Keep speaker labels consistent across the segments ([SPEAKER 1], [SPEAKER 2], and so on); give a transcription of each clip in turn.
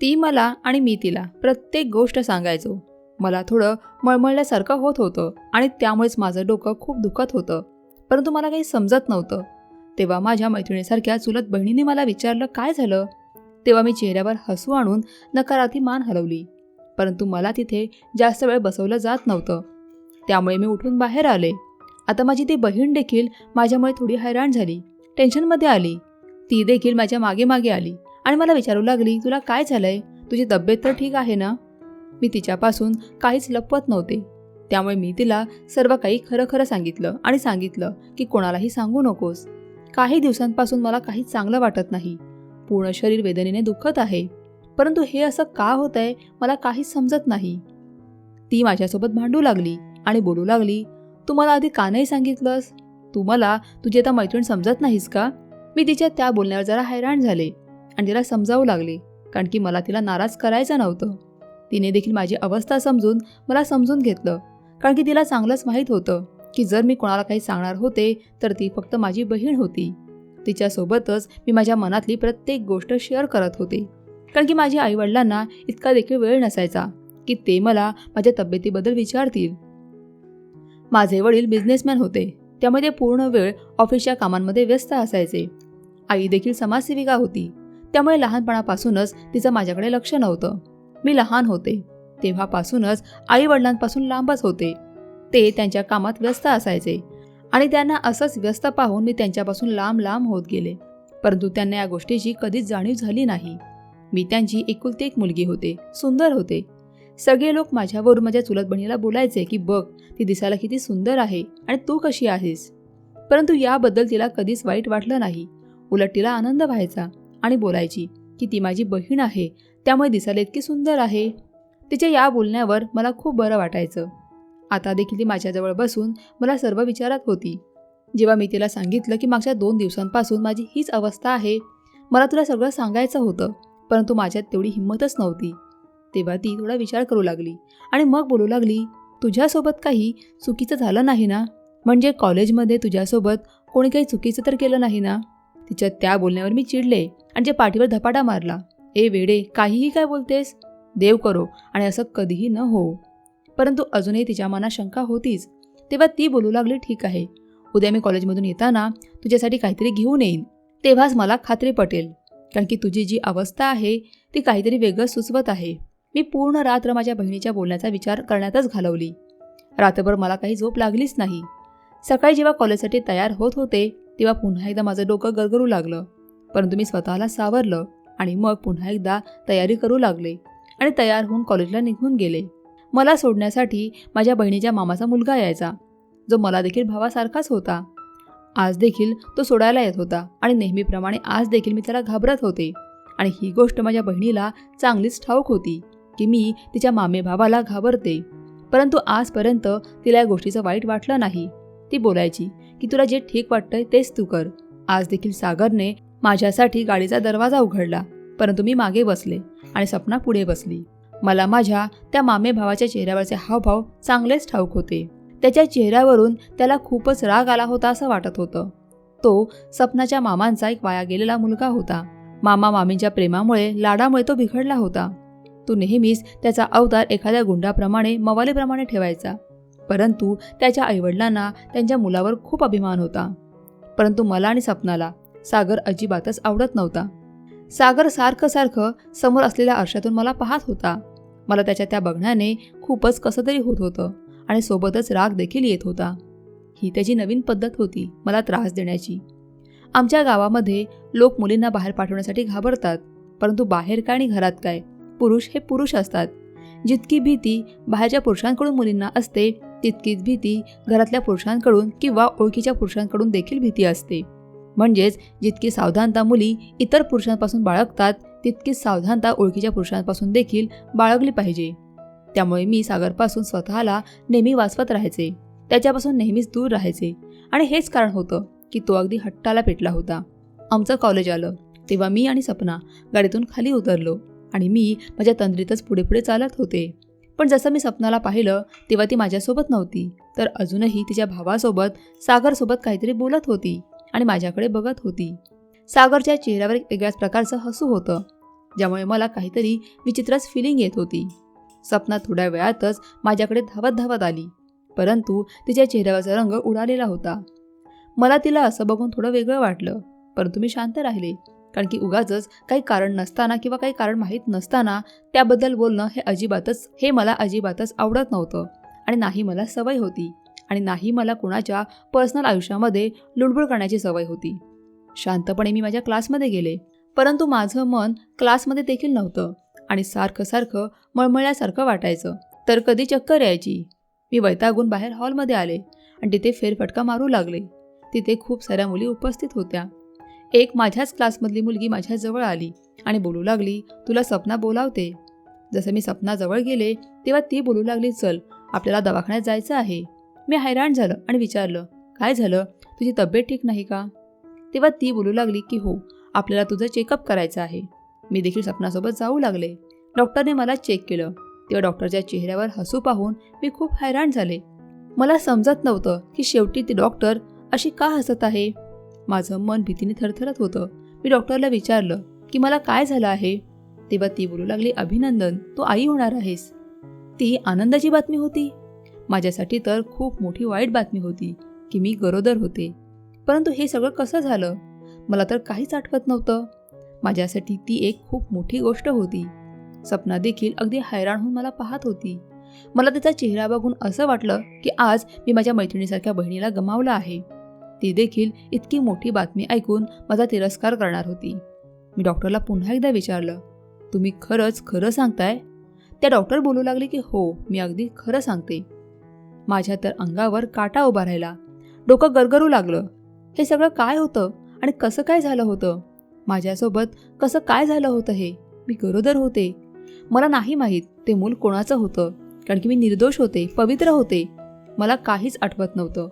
[SPEAKER 1] ती मला आणि मी तिला प्रत्येक गोष्ट सांगायचो. मला थोडं मळमळल्यासारखं होत होतं आणि त्यामुळेच माझं डोकं खूप दुखत होतं. परंतु मला काही समजत नव्हतं. तेव्हा माझ्या मैत्रिणीसारख्या चुलत बहिणीने मला विचारलं काय झालं? तेव्हा मी चेहऱ्यावर हसू आणून नकाराती मान हलवली. परंतु मला तिथे जास्त वेळ बसवलं जात नव्हतं. त्यामुळे मी उठून बाहेर आले. आता माझी ती बहीण देखील माझ्यामुळे थोडी हैराण झाली. टेन्शनमध्ये आली. ती देखील माझ्या मागे मागे आली. आणि मला विचारू लागली तुला काय झालंय? तुझी तब्येत तर ठीक आहे ना? मी तिच्यापासून काहीच लपवत नव्हते. त्यामुळे मी तिला सर्व काही खरं खरं सांगितलं आणि सांगितलं की कोणालाही सांगू नकोस. काही दिवसांपासून मला काही चांगलं वाटत नाही. पूर्ण शरीर वेदनेने दुखत आहे. परंतु हे असं का होत आहे मला काहीच समजत नाही. ती माझ्यासोबत भांडू लागली आणि बोलू लागली तू मला आधी का नाही सांगितलंस? तू मला तुझी आता मैत्रीण समजत नाहीस का? मी तिच्या त्या बोलण्यावर जरा हैराण झाले. आणि तिला समजावू लागले कारण की मला तिला नाराज करायचं नव्हतं. तिने देखील माझी अवस्था समजून मला समजून घेतलं कारण की तिला चांगलंच माहीत होतं की जर मी कोणाला काही सांगणार होते तर ती फक्त माझी बहीण होती. तिच्यासोबतच मी माझ्या मनातली प्रत्येक गोष्ट शेअर करत होते कारण की माझ्या आईवडिलांना इतका देखील वेळ नसायचा की ते मला माझ्या तब्येतीबद्दल विचारतील. माझे वडील बिझनेसमॅन होते त्यामुळे ते पूर्ण वेळ ऑफिसच्या कामांमध्ये व्यस्त असायचे. आई देखील समाजसेविका होती त्यामुळे लहानपणापासूनच तिचं माझ्याकडे लक्ष नव्हतं. मी लहान होते. तेव्हापासूनच आई वडिलांपासून लांबच होते. ते त्यांच्या कामात व्यस्त असायचे आणि त्यांना असंच व्यस्त पाहून मी त्यांच्यापासून लांब लांब होत गेले. परंतु त्यांना या गोष्टीची कधीच जाणीव झाली नाही. मी त्यांची एकुलती एक मुलगी होते. सुंदर होते. सगळे लोक माझ्यावरून माझ्या चुलत बहिणीला बोलायचे की बघ ती दिसायला किती सुंदर आहे आणि तू कशी आहेस? परंतु याबद्दल तिला कधीच वाईट वाटलं नाही. उलट तिला आनंद व्हायचा. आणि बोलायची की ती माझी बहीण आहे त्यामुळे दिसायला इतकी सुंदर आहे. तिच्या या बोलण्यावर मला खूप बरं वाटायचं. आता देखील ती माझ्याजवळ बसून मला सर्व विचारात होती. जेव्हा मी तिला सांगितलं की मागच्या दोन दिवसांपासून माझी हीच अवस्था आहे मला तुला सगळं सांगायचं होतं परंतु माझ्यात तेवढी हिंमतच नव्हती. तेव्हा ती थोडा विचार करू लागली आणि मग बोलू लागली तुझ्यासोबत काही चुकीचं झालं नाही ना? म्हणजे कॉलेजमध्ये तुझ्यासोबत कोणी काही चुकीचं तर केलं नाही ना? तिच्या त्या बोलण्यावर मी चिडले आणि जे पाठीवर धपाटा मारला. ए वेडे काहीही काय बोलतेस? देव करो आणि असं कधीही न हो. परंतु अजूनही तिच्या मनात शंका होतीच. तेव्हा ती बोलू लागली ठीक आहे. उद्या मी कॉलेजमधून येताना तुझ्यासाठी काहीतरी घेऊन येईन. तेव्हाच मला खात्री पटेल. कारण की तुझी जी अवस्था आहे ती काहीतरी वेगळं सुचवत आहे. मी पूर्ण रात्र माझ्या बहिणीच्या बोलण्याचा विचार करण्यातच घालवली. रात्रभर मला काही झोप लागलीच नाही. सकाळी जेव्हा कॉलेजसाठी तयार होत होते तेव्हा पुन्हा एकदा माझं डोकं गरगरू लागलं. परंतु मी स्वतःला सावरलं आणि मग पुन्हा एकदा तयारी करू लागले आणि तयार होऊन कॉलेजला निघून गेले. मला सोडण्यासाठी माझ्या बहिणीच्या मामाचा मुलगा यायचा जो मला देखील भावासारखाच होता. आज देखील तो सोडायला येत होता आणि नेहमीप्रमाणे आज देखील मी त्याला घाबरत होते. आणि ही गोष्ट माझ्या बहिणीला चांगलीच ठाऊक होती की मी तिच्या मामे भावाला घाबरते. परंतु आजपर्यंत तिला या गोष्टीचं वाईट वाटलं नाही. ती बोलायची की तुला जे ठीक वाटतंय तेच तू कर. आज देखील सागरने माझ्यासाठी गाडीचा दरवाजा उघडला परंतु मी मागे बसले आणि सपना पुढे बसली. मला माझ्या त्या मामे भावाच्या चेहऱ्यावरचे हावभाव चांगलेच ठाऊक होते. त्याच्या चेहऱ्यावरून त्याला खूपच राग आला होता असं वाटत होतं. तो सपनाच्या मामांचा एक वाया गेलेला मुलगा होता. मामा मामींच्या प्रेमामुळे लाडामुळे तो बिघडला होता. तो नेहमीच त्याचा अवतार एखाद्या गुंडाप्रमाणे मवालीप्रमाणे ठेवायचा. परंतु त्याच्या आईवडिलांना त्यांच्या मुलावर खूप अभिमान होता. परंतु मला आणि सपनाला सागर अजिबातच आवडत नव्हता. सागर सारखं सारखं समोर असलेल्या आरशातून मला पाहत होता. मला त्याच्या त्या बघण्याने खूपच कसं तरी होत होतं आणि सोबतच राग देखील येत होता. ही त्याची नवीन पद्धत होती मला त्रास देण्याची. आमच्या गावामध्ये लोक मुलींना बाहेर पाठवण्यासाठी घाबरतात परंतु बाहेर काय आणि घरात काय? पुरुष हे पुरुष असतात. जितकी भीती बाहेरच्या पुरुषांकडून मुलींना असते तितकीच भीती घरातल्या पुरुषांकडून किंवा ओळखीच्या पुरुषांकडून देखील भीती असते. म्हणजेच जितकी सावधानता मुली इतर पुरुषांपासून बाळगतात तितकीच सावधानता ओळखीच्या पुरुषांपासून देखील बाळगली पाहिजे. त्यामुळे मी सागरपासून स्वतःला नेहमी वाचवत राहायचे. त्याच्यापासून नेहमीच दूर राहायचे. आणि हेच कारण होतं की तो अगदी हट्टाला पेटला होता. आमचं कॉलेज आलं. तेव्हा मी आणि सपना गाडीतून खाली उतरलो आणि मी माझ्या तंद्रीतच पुढे पुढे चालत होते. पण जसं मी सपनाला पाहिलं तेव्हा ती माझ्यासोबत नव्हती. तर अजूनही तिच्या भावासोबत सागरसोबत काहीतरी बोलत होती आणि माझ्याकडे बघत होती. सागरच्या चेहऱ्यावर एक वेगळ्याच प्रकारचं हसू होतं ज्यामुळे मला काहीतरी विचित्रच फिलिंग येत होती. सपना थोड्या वेळातच माझ्याकडे धावत धावत आली परंतु तिच्या चेहऱ्यावरचा रंग उडालेला होता. मला तिला असं बघून थोडं वेगळं वाटलं परंतु मी शांत राहिले. कारण की उगाच काही कारण नसताना किंवा काही कारण माहीत नसताना त्याबद्दल बोलणं हे अजिबातच हे मला अजिबातच आवडत नव्हतं. आणि नाही मला सवय होती. आणि नाही मला कुणाच्या पर्सनल आयुष्यामध्ये लुडबुड करण्याची सवय होती. शांतपणे मी माझ्या क्लासमध्ये गेले. परंतु माझं मन क्लासमध्ये देखील नव्हतं. आणि सारखं सारखं मळमळल्यासारखं वाटायचं. तर कधी चक्कर यायची. मी वैतागून बाहेर हॉलमध्ये आले. आणि तिथे फेरफटका मारू लागले. तिथे खूप साऱ्या मुली उपस्थित होत्या. एक माझ्याच क्लासमधली मुलगी माझ्याजवळ आली आणि बोलू लागली तुला सपना बोलावते. जसं मी सपनाजवळ गेले तेव्हा ती बोलू लागली चल आपल्याला दवाखान्यात जायचं आहे. मी हैराण झालं आणि विचारलं काय झालं? तुझी तब्येत ठीक नाही का? तेव्हा ती बोलू लागली की हो आपल्याला तुझं चेकअप करायचं आहे. मी देखील सपनासोबत जाऊ लागले. डॉक्टरने मला चेक केलं. तेव्हा डॉक्टरच्या चेहऱ्यावर हसू पाहून मी खूप हैराण झाले. मला समजत नव्हतं की शेवटी ती डॉक्टर अशी का हसत आहे? माझं मन भीतीने थरथरत होतं. मी डॉक्टरला विचारलं की मला काय झालं आहे? तेव्हा ती बोलू लागली अभिनंदन तू आई होणार आहेस. ती आनंदाची बातमी होती. माझ्यासाठी तर खूप मोठी वाईट बातमी होती की मी गरोदर होते. परंतु हे सगळं कसं झालं? मला तर काहीच आठवत नव्हतं. माझ्यासाठी ती एक खूप मोठी गोष्ट होती. सपना देखील अगदी हैराण होऊन मला पाहत होती. मला त्याचा चेहरा बघून असं वाटलं की आज मी माझ्या मैत्रिणीसारख्या बहिणीला गमावलं आहे. ती देखील इतकी मोठी बातमी ऐकून माझा तिरस्कार करणार होती. मी डॉक्टरला पुन्हा एकदा विचारलं तुम्ही खरंच खरं सांगताय? त्या डॉक्टर बोलू लागले की हो मी अगदी खरं सांगते. माझ्या तर अंगावर काटा उभा राहिला. डोकं गरगरू लागलं. हे सगळं काय होतं आणि कसं काय झालं होतं? माझ्यासोबत कसं काय झालं होतं हे? मी गरोदर होते. मला नाही माहीत ते मूल कोणाचं होतं कारण की मी निर्दोष होते पवित्र होते. मला काहीच आठवत नव्हतं.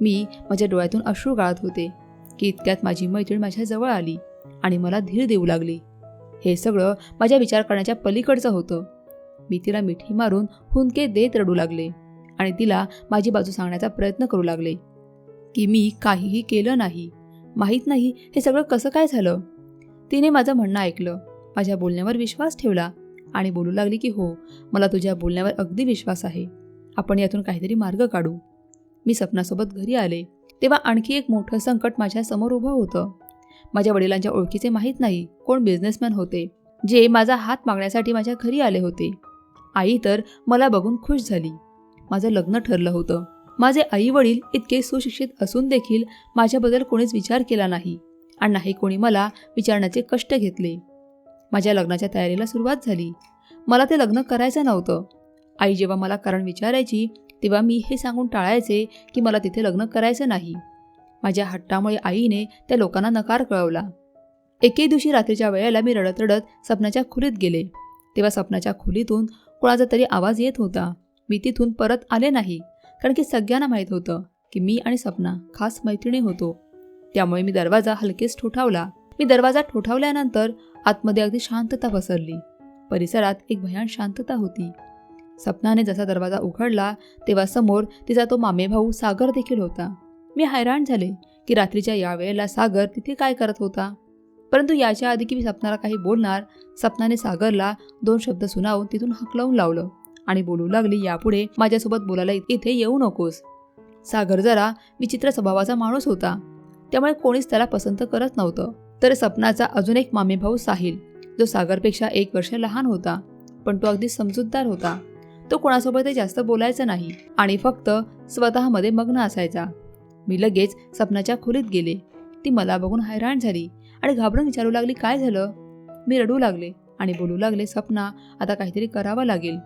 [SPEAKER 1] मी माझ्या डोळ्यातून अश्रू गाळत होते की इतक्यात माझी मैत्रीण माझ्याजवळ आली आणि मला धीर देऊ लागली. हे सगळं माझ्या विचार करण्याच्या पलीकडचं होतं. मी तिला मिठी मारून हुंदके देत रडू लागले आणि तिला माझी बाजू सांगण्याचा प्रयत्न करू लागले की मी काहीही केलं नाही. माहीत नाही हे सगळं कसं काय झालं? तिने माझं म्हणणं ऐकलं माझ्या बोलण्यावर विश्वास ठेवला आणि बोलू लागली की हो मला तुझ्या बोलण्यावर अगदी विश्वास आहे. आपण यातून काहीतरी मार्ग काढू. मी सपनासोबत घरी आले तेव्हा आणखी एक मोठं संकट माझ्यासमोर उभं होतं. माझ्या वडिलांच्या ओळखीचे माहीत नाही कोण बिझनेसमॅन होते जे माझा हात मागण्यासाठी माझ्या घरी आले होते. आई तर मला बघून खुश झाली. माझं लग्न ठरलं होतं. माझे आई वडील इतके सुशिक्षित असून देखील माझ्याबद्दल कोणीच विचार केला नाही आणि नाही कोणी मला विचारण्याचे कष्ट घेतले. माझ्या लग्नाच्या तयारीला सुरुवात झाली. मला ते लग्न करायचं नव्हतं. आई जेव्हा मला कारण विचारायची तेव्हा मी हे सांगून टाळायचे की मला तिथे लग्न करायचं नाही. माझ्या हट्टामुळे आईने त्या लोकांना नकार कळवला. एके दिवशी रात्रीच्या वेळेला मी रडत रडत सपनाच्या खोलीत गेले. तेव्हा सपनाच्या खोलीतून कोणाचा तरी आवाज येत होता. मी तिथून परत आले नाही कारण की सगळ्यांना माहीत होतं की मी आणि सपना खास मैत्रिणी होतो. त्यामुळे मी दरवाजा हलकेच ठोठावला. मी दरवाजा ठोठावल्यानंतर आतमध्ये अगदी शांतता पसरली. परिसरात एक भयान शांतता होती. सपनाने जसा दरवाजा उघडला तेव्हा समोर तिचा तो मामेभाऊ सागर देखील होता. मी हैराण झाले की रात्रीच्या या वेळेला सागर तिथे काय करत होता? परंतु याच्या आधी की मी सपनाला काही बोलणार सपनाने सागरला दोन शब्द सुनावून तिथून हकलवून लावलं आणि बोलू लागली यापुढे माझ्यासोबत बोलायला इथे येऊ नकोस. सागर जरा विचित्र स्वभावाचा माणूस होता. त्यामुळे कोणीच त्याला पसंत करत नव्हतं. तर सपनाचा अजून एक मामेभाऊ साहिल जो सागरपेक्षा एक वर्ष लहान होता पण तो अगदी समजूतदार होता. तो कोणासोबतही जास्त बोलायचा नाही आणि फक्त स्वतःमध्ये मग्न असायचा. मी लगेच सपनाच्या खोलीत गेले. ती मला बघून हैराण झाली आणि घाबरून विचारू लागली काय झालं? मी रडू लागले आणि बोलू लागले सपना आता काहीतरी करावं लागेल.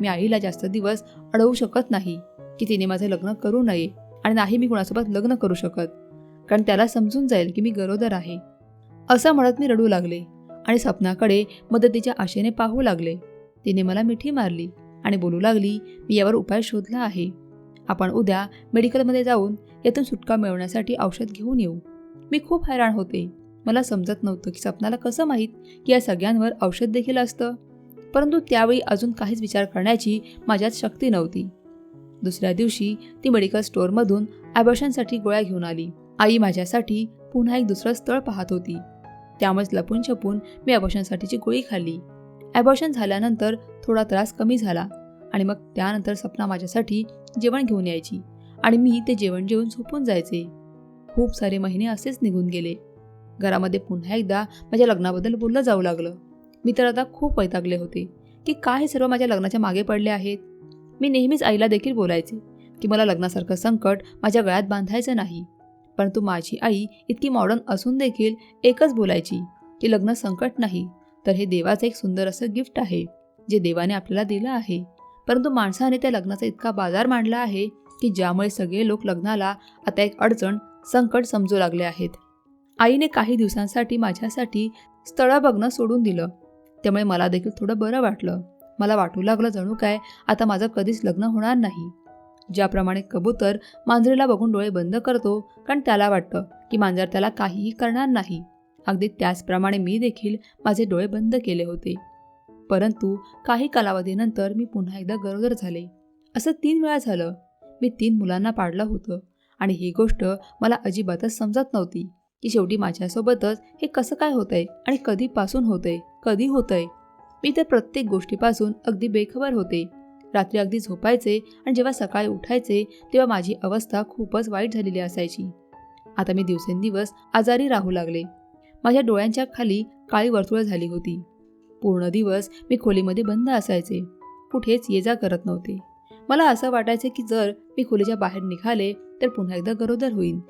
[SPEAKER 1] मी आईला जास्त दिवस अडवू शकत नाही की तिने माझं लग्न करू नये आणि नाही मी कुणासोबत लग्न करू शकत कारण त्याला समजून जाईल की मी गरोदर आहे. असं म्हणत मी रडू लागले आणि सपनाकडे मदतीच्या आशेने पाहू लागले. तिने मला मिठी मारली. आणि बोलू लागली मी यावर उपाय शोधला आहे. आपण उद्या मेडिकलमध्ये जाऊन यातून सुटका मिळवण्यासाठी औषध घेऊन येऊ. मी खूप हैराण होते. मला समजत नव्हतं की सपनाला कसं माहीत की या सगळ्यांवर औषध देखील असतं. परंतु त्यावेळी अजून काहीच विचार करण्याची माझ्यात शक्ती नव्हती. दुसऱ्या दिवशी ती मेडिकल स्टोअरमधून ॲबॉर्शनसाठी गोळ्या घेऊन आली. आई माझ्यासाठी पुन्हा एक दुसरं स्थळ पाहत होती. त्यामुळेच लपून छपून मी अबॉर्शनसाठीची गोळी खाल्ली. ॲबॉर्शन झाल्यानंतर थोडा त्रास कमी झाला आणि मग त्यानंतर सपना माझ्यासाठी जेवण घेऊन यायची आणि मी ते जेवण जेवून झोपून जायचे. खूप सारे महिने असेच निघून गेले. घरामध्ये पुन्हा एकदा माझ्या लग्नाबद्दल बोललं जाऊ लागलं. मी तर आता खूप वैतागले होते की काय हे सर्व माझ्या लग्नाच्या मागे पडले आहेत? मी नेहमीच आईला देखील बोलायचे की मला लग्नासारखं संकट माझ्या गळ्यात बांधायचं नाही. परंतु माझी आई इतकी मॉडर्न असून देखील एकच बोलायची की लग्न संकट नाही तर हे देवाचं एक सुंदर असं गिफ्ट आहे. जे देवाने आपल्याला दिलं आहे. परंतु माणसाने त्या लग्नाचा इतका बाजार मांडला आहे की ज्यामुळे सगळे लोक लग्नाला आता एक अडचण संकट समजू लागले आहेत. आईने काही दिवसांसाठी माझ्यासाठी स्थळं बघणं सोडून दिलं. त्यामुळे मला देखील थोडं बरं वाटलं. मला वाटू लागलं जणू काय आता माझं कधीच लग्न होणार नाही. ज्याप्रमाणे कबूतर मांजरीला बघून डोळे बंद करतो कारण त्याला वाटतं की मांजर त्याला काहीही करणार नाही. अगदी त्याचप्रमाणे मी देखील माझे डोळे बंद केले होते. परंतु काही कालावधीनंतर मी पुन्हा एकदा गरोदर झाले. असं तीन वेळा झालं. मी तीन मुलांना पाडलं होतं आणि ही गोष्ट मला अजिबातच समजत नव्हती की शेवटी माझ्यासोबतच हे कसं काय होतंय आणि कधीपासून होतंय कधी होतंय. मी तर प्रत्येक गोष्टीपासून अगदी बेखबर होते. रात्री अगदी झोपायचे आणि जेव्हा सकाळी उठायचे तेव्हा माझी अवस्था खूपच वाईट झालेली असायची. आता मी दिवसेंदिवस आजारी राहू लागले. माझ्या डोळ्यांच्या खाली काळी वर्तुळं झाली होती. पूर्ण दिवस मी खोलीमध्ये बंद असायचे. कुठेच ये जा करत नव्हते. मला असं वाटायचं की जर मी खोलीच्या बाहेर निघाले तर पुन्हा एकदा गरोदर होईन.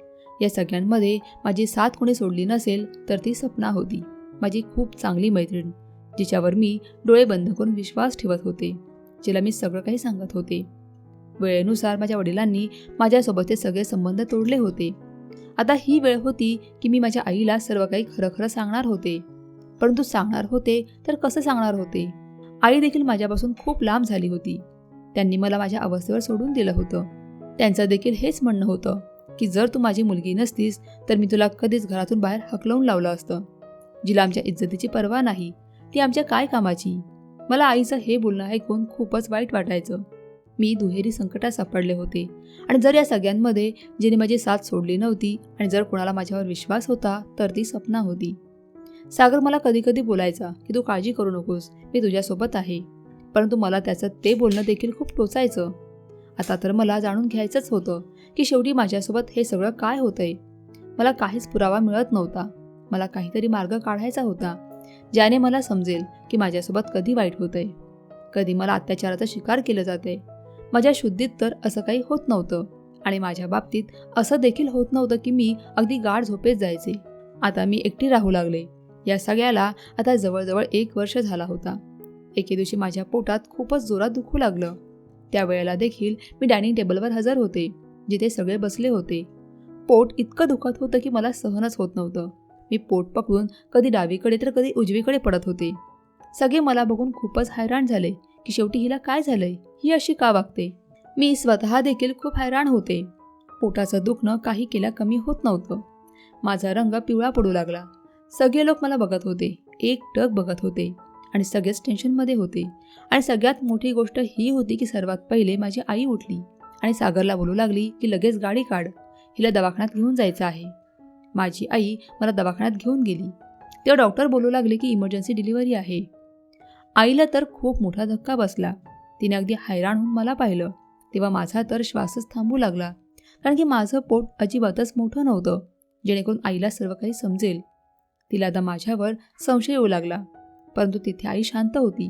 [SPEAKER 1] या सगळ्यांमध्ये माझी साथ कोणी सोडली नसेल तर ती सपना होती. माझी खूप चांगली मैत्रीण जिच्यावर मी डोळे बंद करून विश्वास ठेवत होते जिला मी सगळं काही सांगत होते. वेळेनुसार माझ्या वडिलांनी माझ्यासोबतचे सगळे संबंध तोडले होते. आता ही वेळ होती की मी माझ्या आईला सर्व काही खरं खरं सांगणार होते. परंतु सांगणार होते तर कसं सांगणार होते? आई देखील माझ्यापासून खूप लांब झाली होती. त्यांनी मला माझ्या अवस्थेवर सोडून दिलं होतं. त्यांचं देखील हेच म्हणणं होतं की जर तू माझी मुलगी नसतीस तर मी तुला कधीच घरातून बाहेर हकलवून लावलं असतं. जिला आमच्या इज्जतीची पर्वा नाही. ती आमच्या काय कामाची? मला आईचं हे बोलणं ऐकून खूपच वाईट वाटायचं. मी दुहेरी संकटात सापडले होते. आणि जर या सगळ्यांमध्ये जिने माझी साथ सोडली नव्हती आणि जर कोणाला माझ्यावर विश्वास होता तर ती सपना होती. सागर मला कधी कधी बोलायचा की तू काळजी करू नकोस मी तुझ्यासोबत आहे. परंतु मला त्याचं ते बोलणं देखील खूप टोचायचं. आता तर मला जाणून घ्यायचंच होतं की शेवटी माझ्यासोबत हे सगळं काय होतंय. मला काहीच पुरावा मिळत नव्हता. मला काहीतरी मार्ग काढायचा होता ज्याने मला समजेल की माझ्यासोबत कधी वाईट होतंय. कधी मला अत्याचाराचा शिकार केलं जाते माझ्या शुद्धीत तर असं काही होत नव्हतं आणि माझ्या बाबतीत असं देखील होत नव्हतं की मी अगदी गाढ झोपेत जायचे. आता मी एकटी राहू लागले. या सगळ्याला आता जवळजवळ एक वर्ष झाला होता. एके दिवशी माझ्या पोटात खूपच जोरात दुखू लागलं. त्यावेळेला देखील मी डायनिंग टेबलवर हजर होते जिथे सगळे बसले होते. पोट इतकं दुखत होतं की मला सहनच होत नव्हतं. मी पोट पकडून कधी डावीकडे तर कधी उजवीकडे पडत होते. सगळे मला बघून खूपच हैराण झाले की शेवटी हिला काय झालंय? ही अशी का वागते? मी स्वतः देखील खूप हैराण होते. पोटाचं दुखणं काही केल्या कमी होत नव्हतं. माझा रंग पिवळा पडू लागला. सगळे लोक मला बघत होते. एक टक बघत होते. आणि सगळेच टेन्शनमध्ये होते. आणि सगळ्यात मोठी गोष्ट ही होती की सर्वात पहिले माझी आई उठली. आणि सागरला बोलू लागली की लगेच गाडी काढ. हिला दवाखान्यात घेऊन जायचं आहे. माझी आई मला दवाखान्यात घेऊन गेली. तेव्हा डॉक्टर बोलू लागले की इमर्जन्सी डिलिव्हरी आहे. आईला तर खूप मोठा धक्का बसला. तिने अगदी हैराण होऊन मला पाहिलं. तेव्हा माझा तर श्वासच थांबू लागला. कारण की माझं पोट अजिबातच मोठं नव्हतं. जेणेकरून आईला सर्व काही समजेल. तिला आता माझ्यावर संशय येऊ लागला. परंतु तिथे आई शांत होती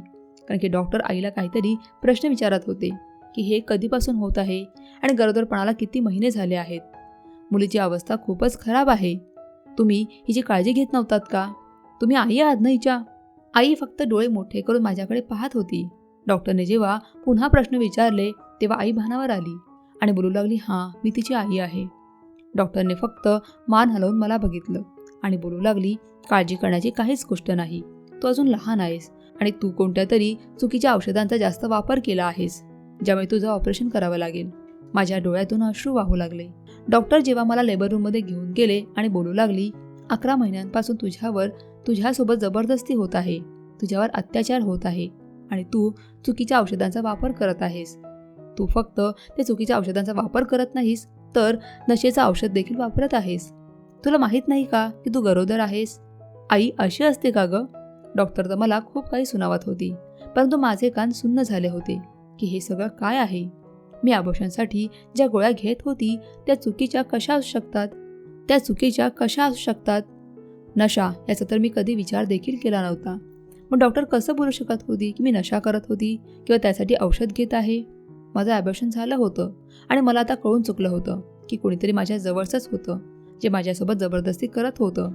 [SPEAKER 1] कारण की डॉक्टर आईला काहीतरी प्रश्न विचारत होते की हे कधीपासून होत आहे आणि गरोदरपणाला किती महिने झाले आहेत? मुलीची अवस्था खूपच खराब आहे. तुम्ही हिची काळजी घेत नव्हतात का? तुम्ही आई आहात ना हिच्या? आई फक्त डोळे मोठे करून माझ्याकडे पाहत होती. डॉक्टरने जेव्हा पुन्हा प्रश्न विचारले तेव्हा आई भानावर आली आणि बोलू लागली हां मी तिची आई आहे. डॉक्टरने फक्त मान हलवून मला बघितलं. आणि बोलू लागली काळजी करण्याची काहीच गोष्ट नाही. तू अजून लहान आहेस आणि तू कोणत्या तरी चुकीच्या औषधांचा जास्त वापर केला आहेस ज्यामुळे तुझं ऑपरेशन करावं लागेल. माझ्या डोळ्यातून अश्रू वाहू लागले. डॉक्टर जेव्हा मला लेबर रूममध्ये घेऊन गेले आणि बोलू लागली अकरा महिन्यांपासून तुझ्यावर तुझ्यासोबत जबरदस्ती होत आहे तुझ्यावर अत्याचार होत आहे आणि तू चुकीच्या औषधांचा वापर करत आहेस. तू फक्त ते चुकीच्या औषधांचा वापर करत नाहीस तर नशेचं औषध देखील वापरत आहेस. तुला माहीत नाही का की तू गरोदर आहेस? आई अशी असते का गं? डॉक्टर तर मला खूप काही सुनावत होती परंतु माझे कान सुन्न झाले होते की हे सगळं काय आहे? मी आभूषणासाठी ज्या गोळ्या घेत होती त्या चुकीच्या कशा असू शकतात? त्या चुकीच्या कशा असू शकतात? नशा याचा तर मी कधी विचार देखील केला नव्हता. मग डॉक्टर कसं बोलू शकत होती की मी नशा करत होती किंवा त्यासाठी औषध घेत आहे? माझं ॲबॉर्शन झालं होतं आणि मला आता कळून चुकलं होतं की कोणीतरी माझ्या जवळचंच होतं. जे माझ्यासोबत जबरदस्ती करत होतं.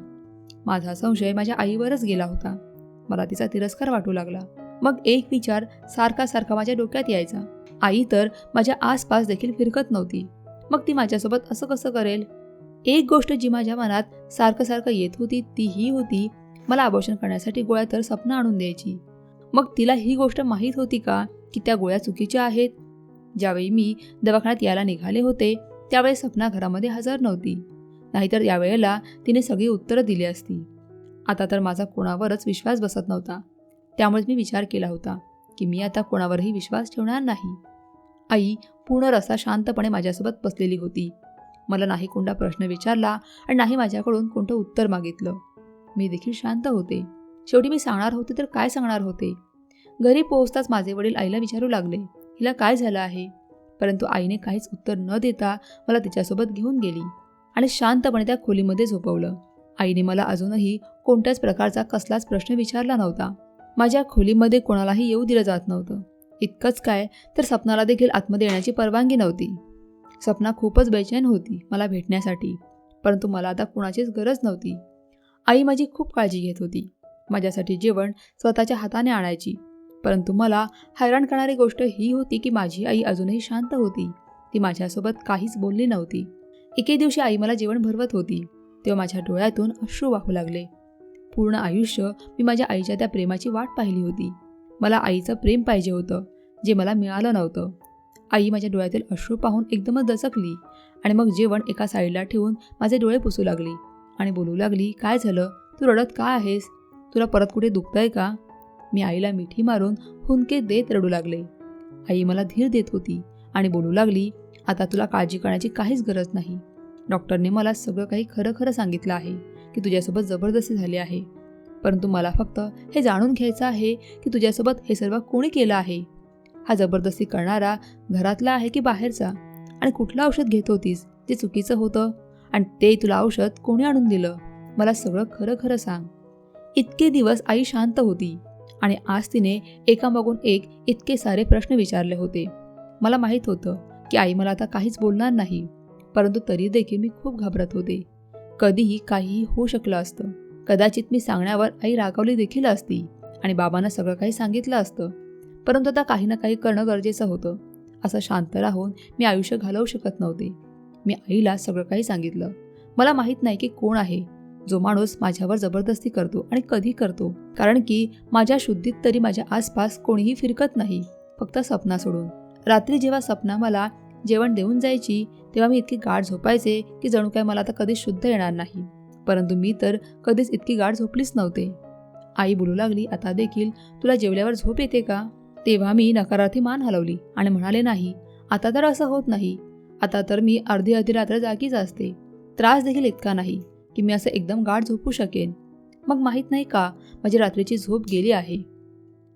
[SPEAKER 1] माझा संशय माझ्या आईवरच गेला होता. मला तिचा तिरस्कार वाटू लागला. मग एक विचार सारखा सारखा माझ्या डोक्यात यायचा. आई तर माझ्या आसपास देखील फिरकत नव्हती. मग ती माझ्यासोबत असं कसं करेल? एक गोष्ट जी माझ्या मनात सारखं सारखं येत होती ती ही होती मला आभोषण करण्यासाठी गोळ्या तर स्वप्न आणून द्यायची. मग तिला ही गोष्ट माहीत होती का की त्या गोळ्या चुकीच्या आहेत? ज्यावेळी मी दवाखान्यात यायला निघाले होते त्यावेळी सपना घरामध्ये हजर नव्हती. नाहीतर यावेळेला तिने सगळी उत्तरं दिली असती. आता तर माझा कोणावरच विश्वास बसत नव्हता. त्यामुळेच मी विचार केला होता की मी आता कोणावरही विश्वास ठेवणार नाही. आई पूर्ण रसा शांतपणे माझ्यासोबत बसलेली होती. मला नाही कोणता प्रश्न विचारला आणि नाही माझ्याकडून कोणतं उत्तर मागितलं. मी देखील शांत होते. शेवटी मी सांगणार होते तर काय सांगणार होते? घरी पोहोचताच माझे वडील आईला विचारू लागले हिला काय झालं आहे? परंतु आईने काहीच उत्तर न देता मला तिच्यासोबत घेऊन गेली. आणि शांतपणे त्या खोलीमध्ये झोपवलं. आईने मला अजूनही कोणत्याच प्रकारचा कसलाच प्रश्न विचारला नव्हता. माझ्या खोलीमध्ये कोणालाही येऊ दिलं जात नव्हतं. इतकंच काय तर सपनाला देखील आतमध्ये येण्याची परवानगी नव्हती. सपना खूपच बेचैन होती मला भेटण्यासाठी परंतु मला आता कुणाचीच गरज नव्हती. आई माझी खूप काळजी घेत होती. माझ्यासाठी जेवण स्वतःच्या हाताने आणायची. परंतु मला हैराण करणारी गोष्ट ही होती की माझी आई अजूनही शांत होती. ती माझ्यासोबत काहीच बोलली नव्हती. एके दिवशी आई मला जेवण भरवत होती. तेव्हा माझ्या डोळ्यातून अश्रू वाहू लागले. पूर्ण आयुष्य मी माझ्या आईच्या त्या प्रेमाची वाट पाहिली होती. मला आईचं प्रेम पाहिजे होतं जे मला मिळालं नव्हतं. आई माझ्या डोळ्यातील अश्रू पाहून एकदमच दचकली आणि मग जेवण एका साईडला ठेवून माझे डोळे पुसू लागली आणि बोलू लागली काय झालं? तू रडत का आहेस? तुला परत कुठे दुखतंय का? मी आईला मिठी मारून हुंदके देत रडू लागले. आई मला धीर देत होती आणि बोलू लागली आता तुला काळजी करण्याची काहीच गरज नाही. डॉक्टरने मला सगळं काही खरं खरं सांगितलं आहे की तुझ्यासोबत जबरदस्ती झाली आहे. परंतु मला फक्त हे जाणून घ्यायचं आहे की तुझ्यासोबत हे सर्व कोणी केलं आहे? हा जबरदस्ती करणारा घरातला आहे की बाहेरचा? आणि कुठलं औषध घेत होतीस जे चुकीचं होतं? आणि ते तुला औषध कोणी आणून दिलं? मला सगळं खरं खरं सांग. इतके दिवस आई शांत होती आणि आज तिने एकामागून एक इतके सारे प्रश्न विचारले होते. मला माहीत होतं की आई मला आता काहीच बोलणार नाही. परंतु तरी देखील मी खूप घाबरत होते. कधीही काहीही होऊ शकलं असतं. कदाचित मी सांगण्यावर आई रागावली देखील असती आणि बाबांना सगळं काही सांगितलं असतं. परंतु आता काही ना काही करणं गरजेचं होतं. असं शांत राहून मी आयुष्य घालवू शकत नव्हते. मी आईला सगळं काही सांगितलं. मला माहीत नाही की कोण आहे. जो माणूस माझ्यावर जबरदस्ती करतो आणि कधी करतो. कारण की माझ्या शुद्धीत तरी माझ्या आसपास कोणीही फिरकत नाही. फक्त सपना सोडून. रात्री जेव्हा सपना मला जेवण देऊन जायची तेव्हा मी इतकी गाढ झोपायचे की जणू काय मला आता कधीच शुद्ध येणार नाही. परंतु मी तर कधीच इतकी गाढ झोपलीच नव्हते. आई बोलू लागली आता देखील तुला जेवल्यावर झोप येते का? तेव्हा मी नकारार्थी मान हलवली आणि म्हणाले नाही आता तर असं होत नाही. आता तर मी अर्धी अर्धी रात्र जागीच असते. त्रास देखील इतका नाही की मी असं एकदम गाढ झोपू शकेन. मग माहीत नाही का माझी रात्रीची झोप गेली आहे?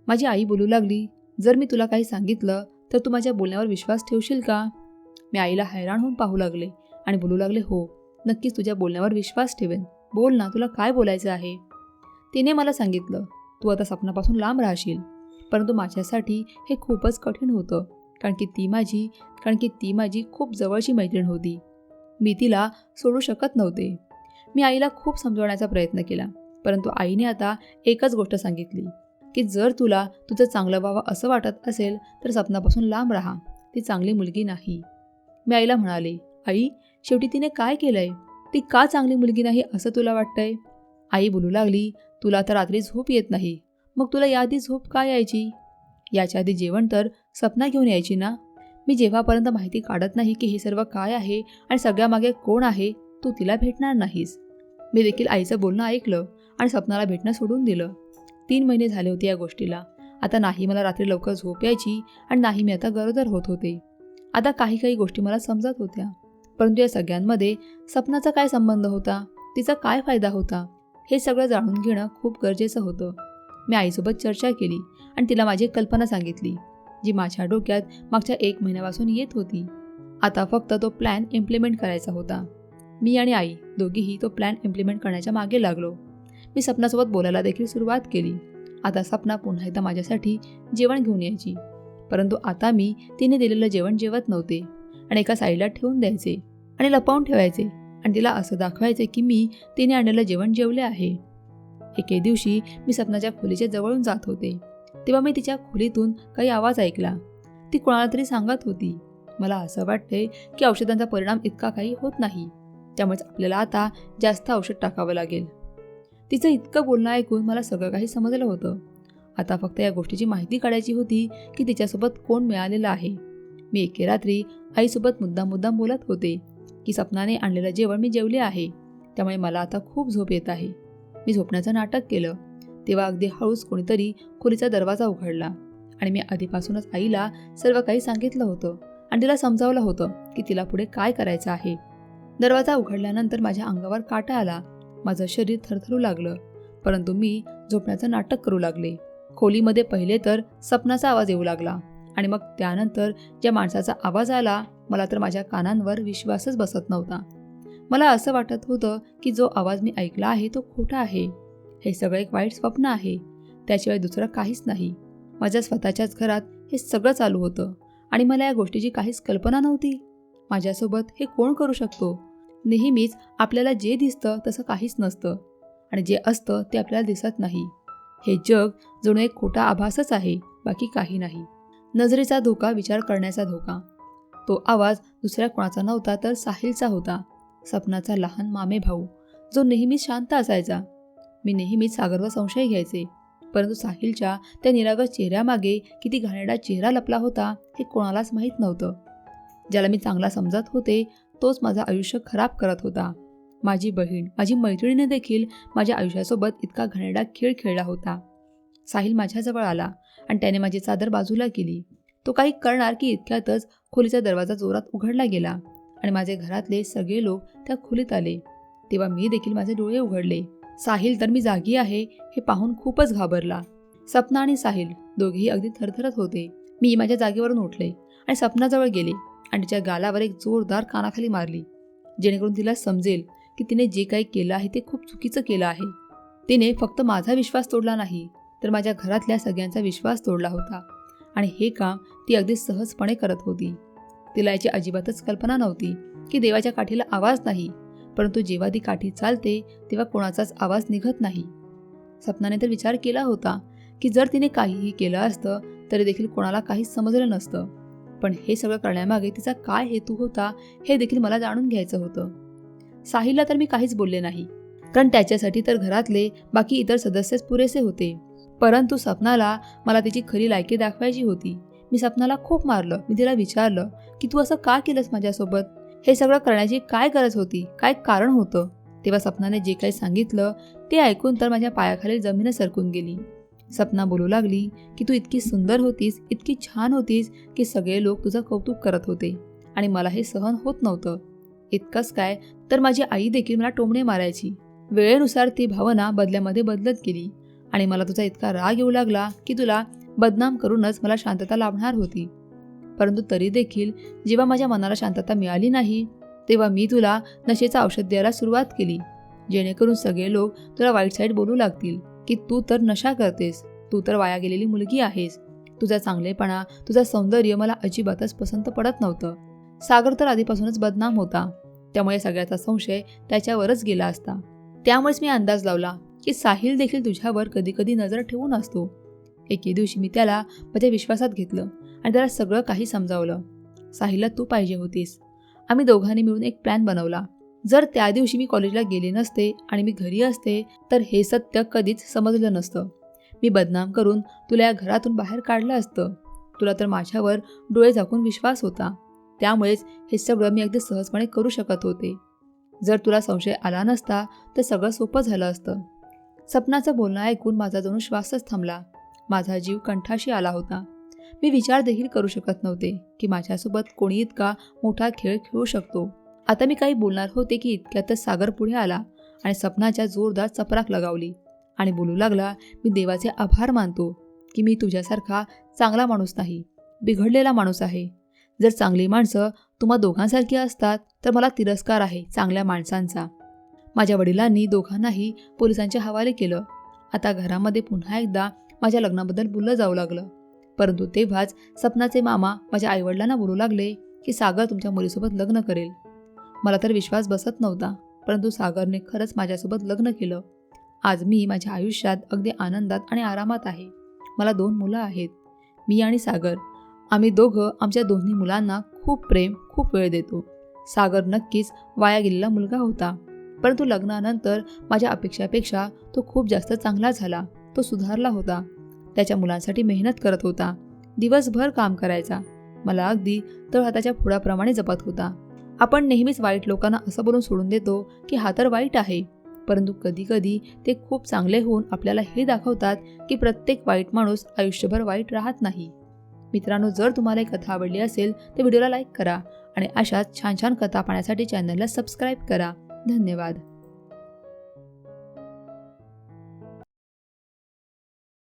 [SPEAKER 1] माझी आई बोलू लागली जर मी तुला काही सांगितलं तर तू माझ्या बोलण्यावर विश्वास ठेवशील का? मी आईला हैराण होऊन पाहू लागले आणि बोलू लागले हो नक्कीच तुझ्या बोलण्यावर विश्वास ठेवेन. बोल ना तुला काय बोलायचं आहे? तिने मला सांगितलं तू आता सपनापासून लांब राहशील परंतु माझ्यासाठी हे खूपच कठीण होतं कारण की ती माझी कारण की ती माझी खूप जवळची मैत्रीण होती. मी तिला सोडू शकत नव्हते. मी आईला खूप समजवण्याचा प्रयत्न केला परंतु आईने आता एकच गोष्ट सांगितली की जर तुला तुझं चांगलं व्हावं असं वाटत असेल तर सपनापासून लांब राहा. ती चांगली मुलगी नाही. मी आईला म्हणाले आई शेवटी तिने काय केलंय? ती का चांगली मुलगी नाही असं तुला वाटतंय? आई बोलू लागली तुला तर रात्री झोप येत नाही. मग तुला याआधी झोप काय यायची? याच्या आधी जेवण तर सपना घेऊन यायची ना? मी जेव्हापर्यंत माहिती काढत नाही की हे सर्व काय आहे आणि सगळ्यामागे कोण आहे तू तिला भेटणार नाहीस. मी देखील आईचं बोलणं ऐकलं आणि सपनाला भेटणं सोडून दिलं. तीन महिने झाले होते या गोष्टीला. आता नाही मला रात्री लवकर झोप यायची आणि नाही मी आता गरोदर होत होते. आता काही काही गोष्टी मला समजत होत्या. परंतु या सगळ्यांमध्ये सपनाचा काय संबंध होता? तिचा काय फायदा होता? हे सगळं जाणून घेणं खूप गरजेचं होतं. मी आईसोबत चर्चा केली आणि तिला माझी कल्पना सांगितली जी माझ्या डोक्यात मागच्या एक महिन्यापासून येत होती. आता फक्त तो प्लॅन इम्प्लिमेंट करायचा होता. मी आणि आई दोघीही तो प्लॅन इम्प्लिमेंट करण्याच्या मागे लागलो. मी सपनासोबत बोलायला देखील सुरुवात केली. आता सपना पुन्हा एकदा माझ्यासाठी जेवण घेऊन यायची. परंतु आता मी तिने दिलेलं जेवण जेवत नव्हते आणि एका साईडला ठेवून द्यायचे आणि लपवून ठेवायचे आणि तिला असं दाखवायचे की मी तिने आणलेलं जेवण जेवले आहे. एके दिवशी मी सपनाच्या खोलीच्या जवळून जात होते. तेव्हा मी तिच्या खोलीतून काही आवाज ऐकला. ती कोणाला तरी सांगत होती. मला असं वाटते की औषधांचा परिणाम इतका काही होत नाही. त्यामुळेच आपल्याला आता जास्त औषध टाकावं लागेल. तिचं इतकं बोलणं ऐकून मला सगळं काही समजलं होतं. आता फक्त या गोष्टीची माहिती काढायची होती की तिच्यासोबत कोण मिळालेलं आहे. मी एके रात्री आईसोबत मुद्दाम मुद्दाम बोलत होते की सपनाने आणलेलं जेवण मी जेवले आहे. त्यामुळे मला आता खूप झोप येत आहे. मी झोपण्याचं नाटक केलं. तेव्हा अगदी हळूच कोणीतरी खोलीचा दरवाजा उघडला आणि मी आधीपासूनच आईला सर्व काही सांगितलं होतं आणि तिला समजावलं होतं की तिला पुढे काय करायचं आहे. दरवाजा उघडल्यानंतर माझ्या अंगावर काटा आला माझं शरीर थरथरू लागलं परंतु मी झोपण्याचं नाटक करू लागले. खोलीमध्ये पहिले तर सपनाचा आवाज येऊ लागला आणि मग त्यानंतर ज्या माणसाचा आवाज आला मला तर माझ्या कानांवर विश्वासच बसत नव्हता. मला असं वाटत होतं की जो आवाज मी ऐकला आहे तो खोटा आहे. हे सगळं एक वाईट स्वप्न आहे. त्याशिवाय दुसरं काहीच नाही. माझ्या स्वतःच्याच घरात हे सगळं चालू होतं आणि मला या गोष्टीची काहीच कल्पना नव्हती. माझ्यासोबत हे कोण करू शकतो? नेहमीच आपल्याला जे दिसतं तसं काहीच नसतं. आणि जे असतं ते आपल्याला दिसत नाही. हे जग जणू एक खोटा आभासच आहे बाकी काही नाही. नजरेचा धोका विचार करण्याचा धोका. तो आवाज दुसऱ्या कोणाचा नव्हता तर साहिलचा होता. सपनाचा लहान मामे भाऊ जो नेहमीच शांत असायचा. मी नेहमीच सागरवर संशय घ्यायचे. परंतु साहिलच्या त्या निरागस चेहऱ्यामागे किती घाणेडा चेहरा लपला होता हे कोणालाच माहीत नव्हतं. ज्याला मी चांगला समजत होते तोच माझं आयुष्य खराब करत होता. माझी बहीण माझी मैत्रिणीने देखील माझ्या आयुष्यासोबत इतका घाणेरडा खेळ खेळला होता. साहिल माझ्याजवळ आला आणि त्याने माझी चादर बाजूला केली. तो काही करणार की इतक्यातच खोलीचा दरवाजा जोरात उघडला गेला आणि माझे घरातले सगळे लोक त्या खोलीत आले. तेव्हा मी देखील माझे डोळे उघडले. साहिल तर मी जागी आहे हे पाहून खूपच घाबरला. सपना आणि साहिल दोघेही अगदी थरथरत होते. मी माझ्या जागेवरून उठले आणि सपनाजवळ गेले. आणि तिच्या गालावर एक जोरदार कानाखाली मारली जेणेकरून तिला समजेल की तिने जे काही केलं आहे ते खूप चुकीचं केलं आहे. तिने फक्त माझा विश्वास तोडला नाही तर माझ्या घरातल्या सगळ्यांचा विश्वास तोडला होता. आणि हे काम ती अगदी सहजपणे करत होती. तिला याची अजिबातच कल्पना नव्हती की देवाच्या काठीला आवाज नाही परंतु जेव्हा ती काठी चालते तेव्हा कोणाचाच आवाज निघत नाही. सपनाने तर विचार केला होता की जर तिने काहीही केलं असतं तरी देखील कोणाला काही समजलं नसतं. पण हे सगळं करण्यामागे तिचा काय हेतू होता हे देखील मला जाणून घ्यायचं होतं. साहिलला तर मी काहीच बोलले नाही. कारण त्याच्यासाठी तर घरातले बाकी इतर सदस्यच पुरेसे होते. परंतु सपनाला मला तिची खरी लायकी दाखवायची होती. मी सपनाला खूप मारलं. मी तिला विचारलं की तू असं का केलंस माझ्यासोबत? हे सगळं करण्याची काय गरज होती? काय कारण होतं? तेव्हा सपनाने जे काही सांगितलं ते ऐकून तर माझ्या पायाखाली जमीन सरकून गेली. सपना बोलू लागली की तू इतकी सुंदर होतीस इतकी छान होतीस की सगळे लोक तुझं कौतुक करत होते. आणि मला हे सहन होत नव्हतं. इतकंच काय तर माझी आई देखील मला टोमणे मारायची. वेळेनुसार ती भावना बदल्यामध्ये बदलत गेली. आणि मला तुझा इतका राग येऊ लागला की तुला बदनाम करूनच मला शांतता लाभणार होती. परंतु तरी देखील जेव्हा माझ्या मनाला शांतता मिळाली नाही तेव्हा मी तुला नशेचं औषध द्यायला सुरुवात केली. जेणेकरून सगळे लोक तुला वाईट साईड बोलू लागतील. की तू तर नशा करतेस. तू तर वाया गेलेली मुलगी आहेस. तुझा चांगलेपणा तुझं सौंदर्य मला अजिबातच पसंत पडत नव्हतं. सागर तर आधीपासूनच बदनाम होता. त्यामुळे सगळ्याचा संशय त्याच्यावरच गेला असता. त्यामुळेच मी अंदाज लावला की साहिल देखील तुझ्यावर कधी कधी नजर ठेवून असतो. एके दिवशी मी त्याला माझ्या विश्वासात घेतलं आणि त्याला सगळं काही समजावलं. साहिलला तू पाहिजे होतीस. आम्ही दोघांनी मिळून एक प्लॅन बनवला. जर त्या दिवशी मी कॉलेजला गेले नसते आणि मी घरी असते तर हे सत्य कधीच समजलं नसतं. मी बदनाम करून तुला या घरातून बाहेर काढलं असतं. तुला तर माझ्यावर डोळे झाकून विश्वास होता. त्यामुळेच हे सगळं मी अगदी सहजपणे करू शकत होते. जर तुला संशय आला नसता तर सगळं सोपं झालं असतं. सपनाचं बोलणं ऐकून माझा जणू श्वासच थांबला. माझा जीव कंठाशी आला होता. मी विचार देखील करू शकत नव्हते की माझ्यासोबत कोणी इतका मोठा खेळ खेळू शकतो. आता मी काही बोलणार होते की इतक्यातच सागर पुढे आला आणि सपनाच्या जोरदार चपराक लगावली आणि बोलू लागला मी देवाचे आभार मानतो की मी तुझ्यासारखा चांगला माणूस नाही बिघडलेला माणूस आहे. जर चांगली माणसं तुम्हा दोघांसारखी असतात तर मला तिरस्कार आहे चांगल्या माणसांचा. माझ्या वडिलांनी दोघांनाही पोलिसांच्या हवाले केलं. आता घरामध्ये पुन्हा एकदा माझ्या लग्नाबद्दल बोललं जाऊ लागलं. परंतु तेव्हाच सपनाचे मामा माझ्या आईवडिलांना बोलू लागले की सागर तुमच्या मुलीसोबत लग्न करेल. मला तर विश्वास बसत नव्हता परंतु सागरने खरंच माझ्यासोबत लग्न केलं. आज मी माझ्या आयुष्यात अगदी आनंदात आणि आरामात आहे. मला दोन मुलं आहेत मी आणि सागर. आम्ही दोघं आमच्या दोन्ही मुलांना खूप प्रेम खूप वेळ देतो. सागर नक्कीच वाया गेलेला मुलगा होता परंतु लग्नानंतर माझ्या अपेक्षापेक्षा तो खूप जास्त चांगला झाला तो सुधारला होता. त्याच्या मुलांसाठी मेहनत करत होता दिवसभर काम करायचा. मला अगदी तळहाताच्या फुडाप्रमाणे जपत होता. आपण नेहमीच वाईट लोकांना असं बोलून सोडून देतो की हा तर वाईट आहे. परंतु कधीकधी ते खूप चांगले होऊन आपल्याला हे दाखवतात की प्रत्येक वाईट माणूस आयुष्यभर वाईट राहत नाही. मित्रांनो जर तुम्हाला ही कथा आवडली असेल तर व्हिडिओला लाईक करा आणि अशाच छान छान कथा पाहण्यासाठी चॅनलला सबस्क्राईब करा. धन्यवाद.